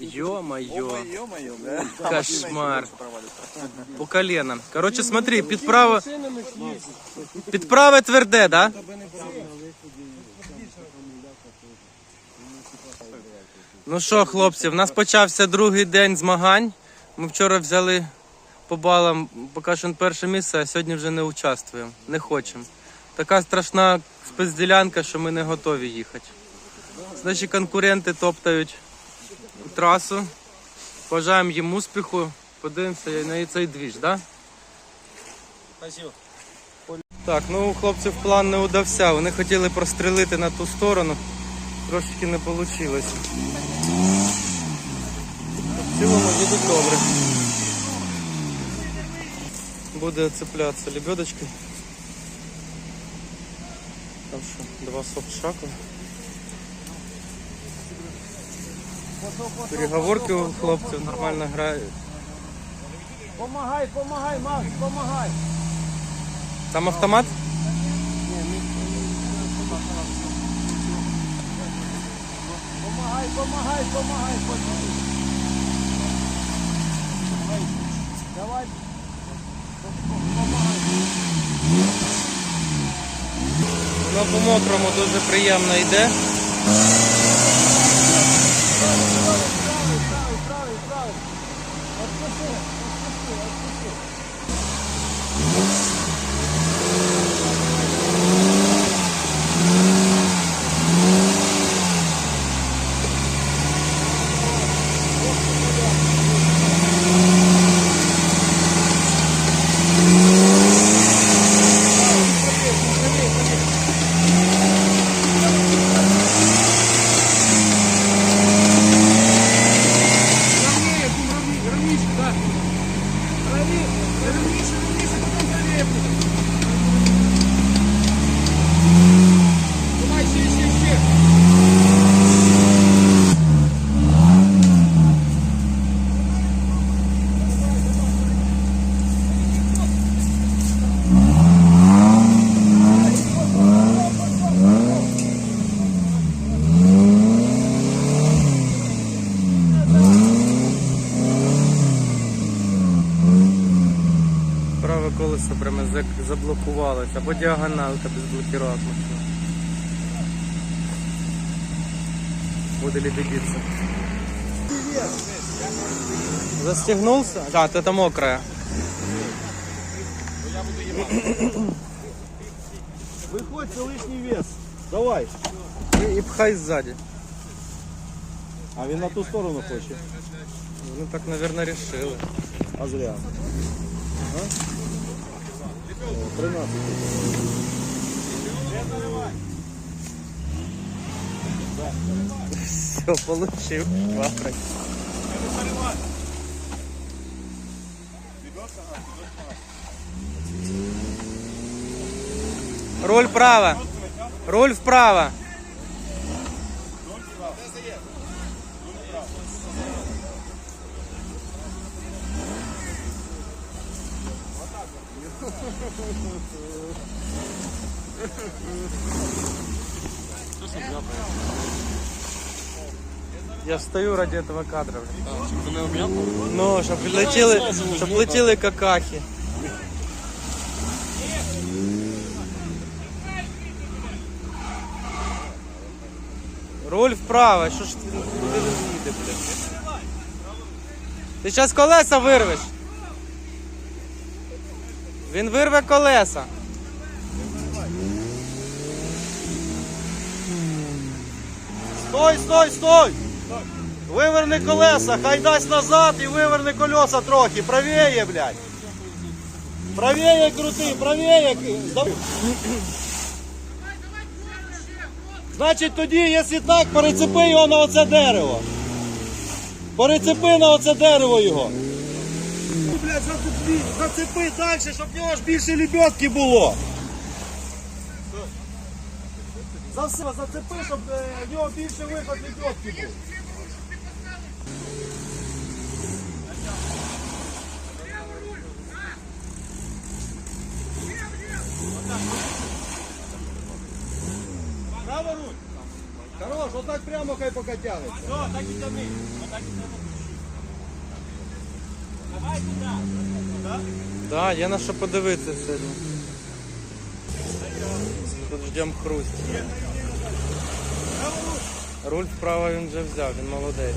Ё-моё. Ё-моё, бля. Кошмар. По колено. Короче, смотри, підправа. Підправе тверде, да? Ну що, хлопці, в нас почався другий день змагань. Ми вчора взяли по балам поки що перше місце, а сьогодні вже не участвуємо. Не хочемо. Така страшна спецділянка, що ми не готові їхати. Значить, конкуренти топтають трасу. Бажаємо їм успіху. Подивимося на цей двіж, так? Да? Так, ну хлопців план не удався. Вони хотіли прострелити на ту сторону, трошки не вийшло. В цілому їдуть добре. Буде цеплятися лебедочки. Там що, два софт-шака. Переговорки у хлопців нормально грають. Помагай, помагай, Макс, помагай. Там автомат? Помагай, помагай, помагай, помагай. Давай. Ну, по мокрому дуже приємно йде. колесо прямо зак- заблокувалось, або діагоналка без блокировки. Буде лебедиться. Застегнулся? Да, вот это мокрая. Виходь, це лишній вес. Давай. И, и пхай сзади. А він на ту сторону хоче. Ну так, наверное, решили. А зря. А? О, 13. Все, получил. Вахрай. Руль вправо. Руль вправо. Я стою ради этого кадра. блин. Ну, щоб летіли, щоб летіли какахи. Руль вправо, що ж ти куди ви їде, блядь? Ти зараз колеса вирвеш. Він вирве колеса. Стой, стой, стой! Виверни колеса, хай дасть назад і виверни колеса трохи. Правее, блядь. Правее крути. Давай. Значить тоді, якщо так, перецепи його на оце дерево. Перецепи на оце дерево його. Зацепи, зацепи далі, щоб в нього ж більше лебедки було. За все, зацепи, щоб е, в нього більше виход лебедки був. Право руль. Хорош, Ну так прямо хай тягнеться. Все, так і тяни. Ну, так і тяни. Так? Є на що подивитися сьогодні. Тут ждемо хруст. Руль вправо він вже взяв, він молодець.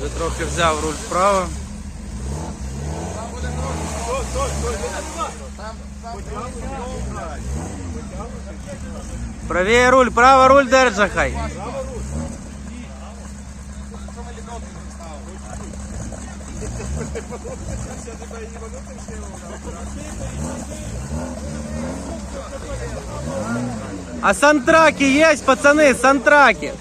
Вже трохи взяв руль вправо. Правее руль, право руль держа хай. А сантраки есть, пацаны, сантраки.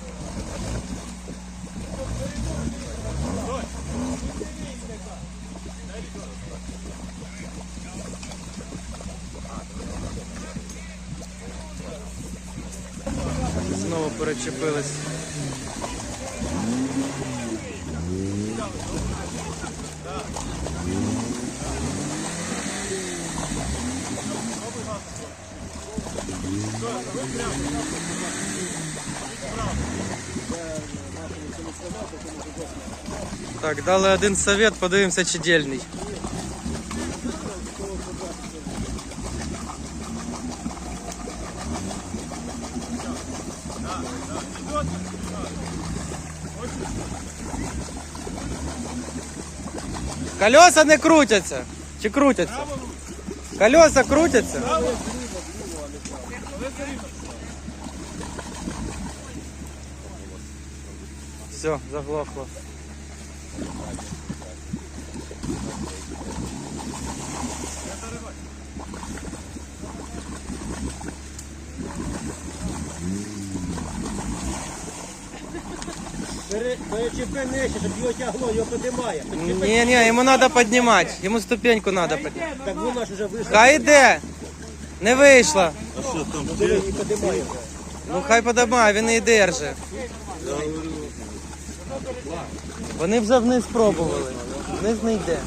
Так, дали один совет, подивимося, чи дельний. Колеса не крутяться. Чи крутяться? Колеса крутяться. Все, заглохло. Перечепи нижче, щоб його тягло, його піднімає. Не, не, ему надо поднимать. Ему ступеньку надо поднимать. Так вона ж вже вийшла, Хай йде. Не вийшло. А що там? Ну хай подимає, він і держить. Вони вже вниз пробували. Вниз не йде.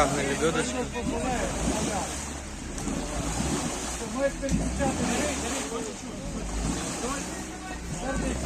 Тягне лебедочка. Розбив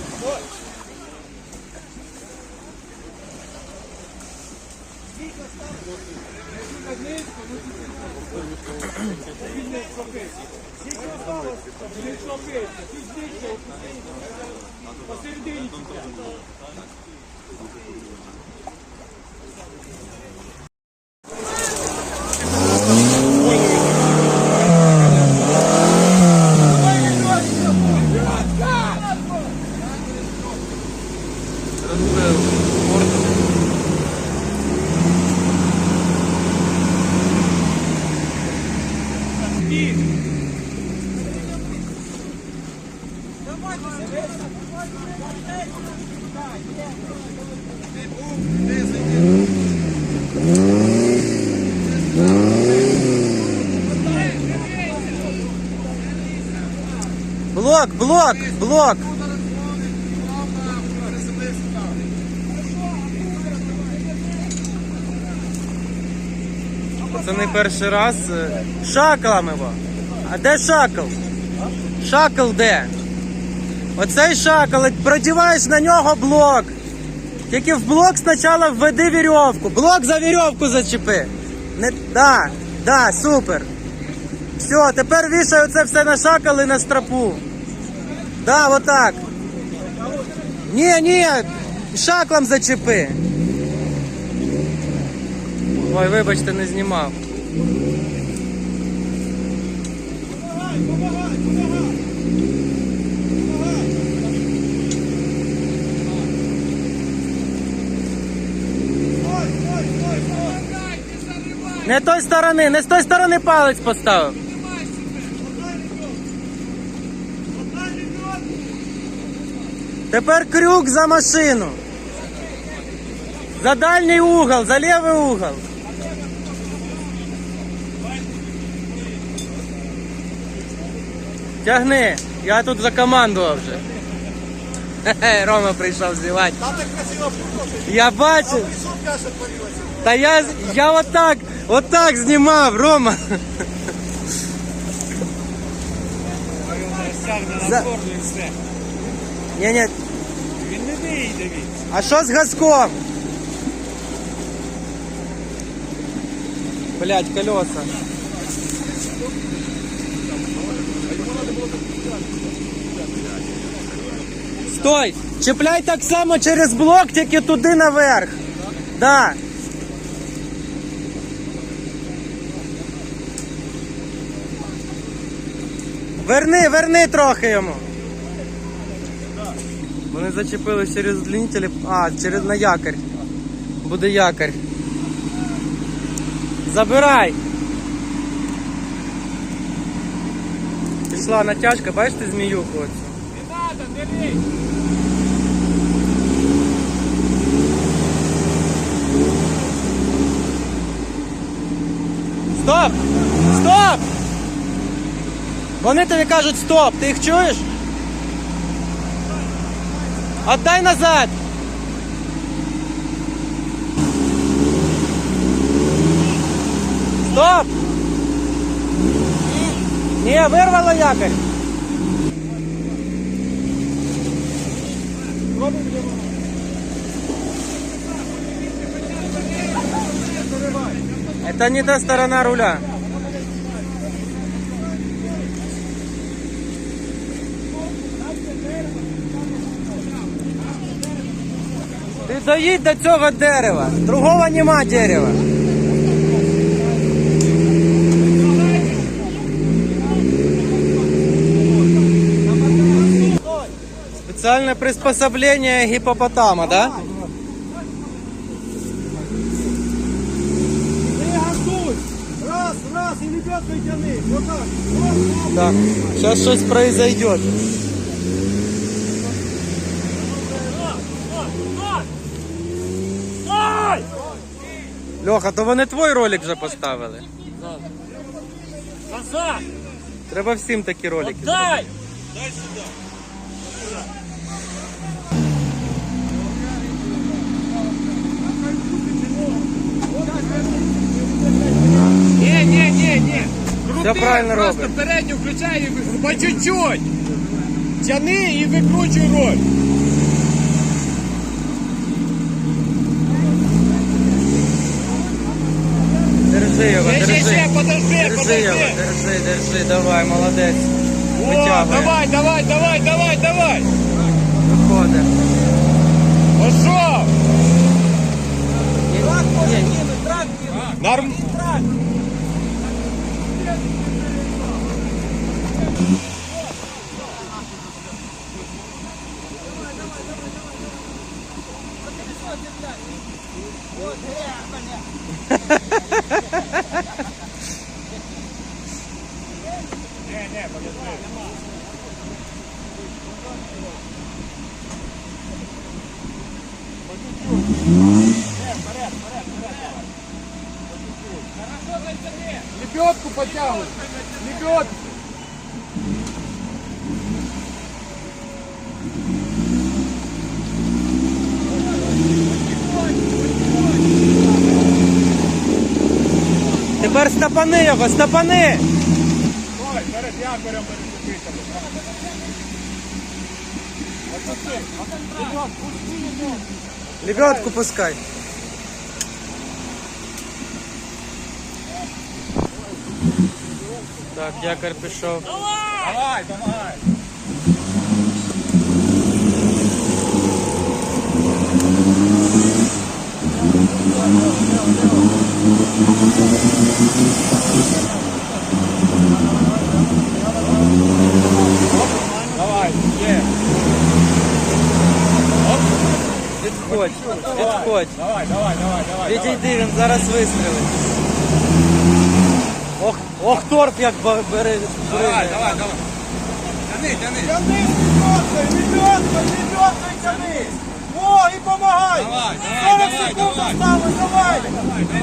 Блок, блок, блок. Пацани перший раз. Шакалом його. А де шакал? Шакал де? Оцей шакал, продіваєш на нього блок. Тільки в блок спочатку введи вірьовку. Блок за вірьовку зачепи. Не... Да, да, супер. Все, тепер вішай оце все на шакал і на стропу. Да, отак. Ні, ні, шаклом зачепи. Ой, вибачте, не знімав. Не той сторони, не з той сторони палець поставив. Тепер крюк за машину. За дальній угол, за лівий угол. Тягни, я тут закомандував вже. Хе-хе, Рома прийшов покрутить. Я бачив. Шутка, що творилася. Та я, я отак, отак знімав, Рома. Стягне За- на корну і все. Ні, ні. Він не вийде він. А що з газком? Блять, колеса. Стой! Чіпляй так само через блок, тільки туди наверх. Да. Верни, верни трохи йому. Вони зачепили через длінітелі. А, через на якорь. Буде якорь. Забирай. Пішла натяжка, бачите зміюку оцю? Не надо, не лізь. Стоп! Стоп! Вони тобі кажуть стоп, ти їх чуєш? Отдай назад! Стоп! Ні, вирвало якорь. Это не та сторона руля. Доїдь до цього дерева. Другого нема дерева. Специальное приспособление гипопотама, да? Раз, раз, і лебедкою тяни. Отак. Оп, оп. Так, сейчас щось произойдет. Льоха, то вони твій ролик вже поставили. Назад! Треба всім такі ролики. Дай! Ні, ні, ні, ні. Крути, правильно просто робиш. передню включай і по чуть-чуть. Тяни і викручуй роль. Держи його, Ще, ще, ще, держи. подожди, Держи його, подожди. держи, держи, давай, молодець. О, Витягує. давай, давай, давай, давай, давай. Виходить. Пошов. Ні, ні, ні. Норм... Лебедку. Тепер стопани його, стопани. Ой, перед якорем переступити. Лебедку пускай. Так, якорь пішов. Давай, помагай. Давай, є. Відходь, відходь. Давай, давай, давай, давай. Відійди, він зараз вистрілить. Ох, ох, торп як бере. Давай, давай, давай. Тяни, тяни. Тяни лебедкою, лебедкою тяни. О, і помагай. Давай, давай, 40 давай, секунд давай. осталось, давай.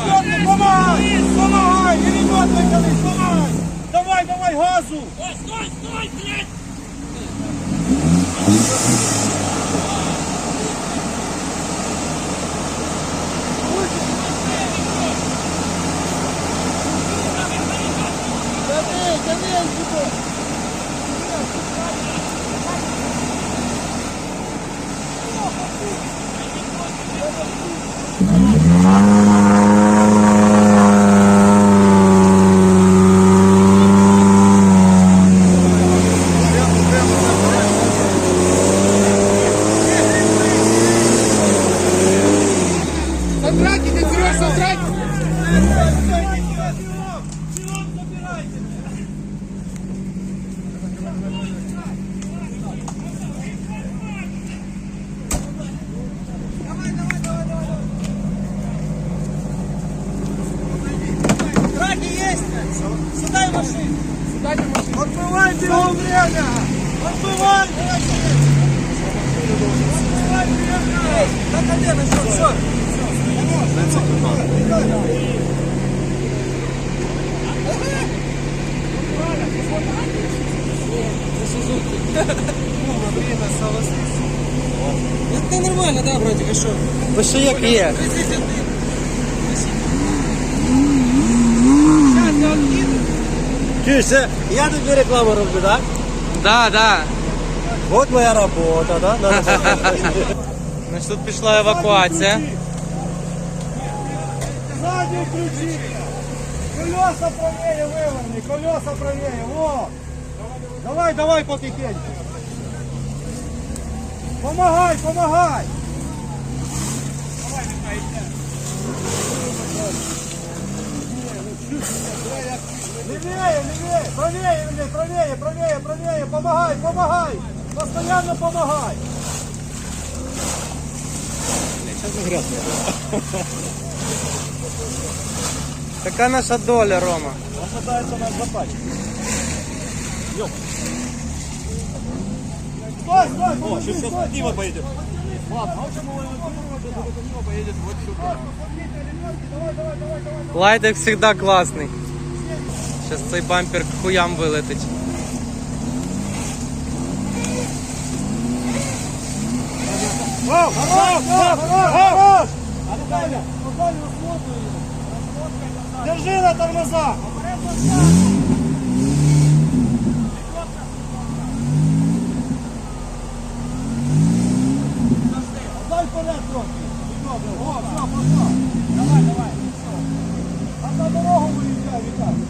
Лебедкою помагай, помагай, і тяни, помагай. Давай. давай, давай, газу! Стой, стой, стой, нормально, да, братик, а що? Ви що як є? Чуєш, це я тобі рекламу роблю, так? Да, да. От моя робота, так? Значить, тут пішла евакуація. Задние ключи! Колеса правее выровни, колеса правее, во! Давай, давай Потихоньку. Помогай, помогай! Левее, левее, правее, левее, правее, правее, правее, помогай, помогай! Постоянно помогай! Така наша доля, Рома. Он пытается нас запачкать. Стой, стой, О, сейчас, сейчас Дима поедет. Ладно, а почему вы Дима поедет вот сюда? Лайдик завжди класний. Зараз цей бампер к хуям вилетить. Хорош, хорош, хорош! Наталья, Держи на тормозах! Дай трохи. Добре, о, все, пошла. Давай, давай. А на дорогу виїжджай, Віталій.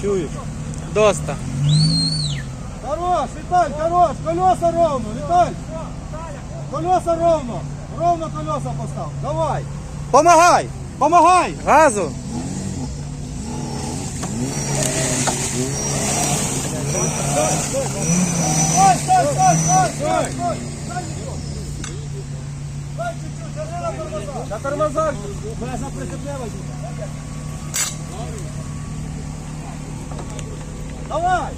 Чуєш? Доста. Хорош, Виталь, хорош, колеса ровно, Виталь. Колеса ровно, ровно колеса постав. Давай. Помогай, помогай. Газу. Стой, стой, стой, стой, стой, стой. Дай чуть-чуть, держи на тормозах. Мене заприцепляй. Давай,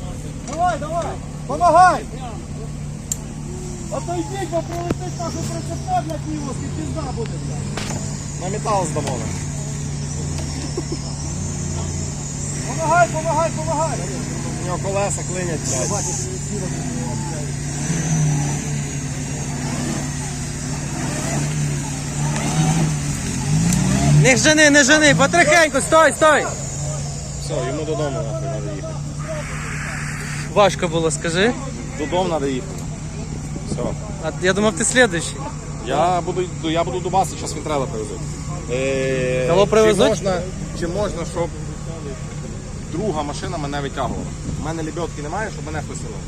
давай, давай. Помогай. Отойдіть, бо прилетить нашу прицепа для Київські, пізда буде. На металл сдавали. Помагай, помагай, помагай. У нього колеса клинять, блядь. Не жени, не жени, потрихеньку, стой, стой. Все, йому додому нахуй треба їхати. Важко було, скажи. Додому треба їхати. Все. А я думав, ти слідуючий. Я буду, я буду до вас, зараз він треба привезуть. Е, Кого привезуть? Чи можна, чи можна, щоб друга машина мене витягувала? У мене лебедки немає, щоб мене хтось винув.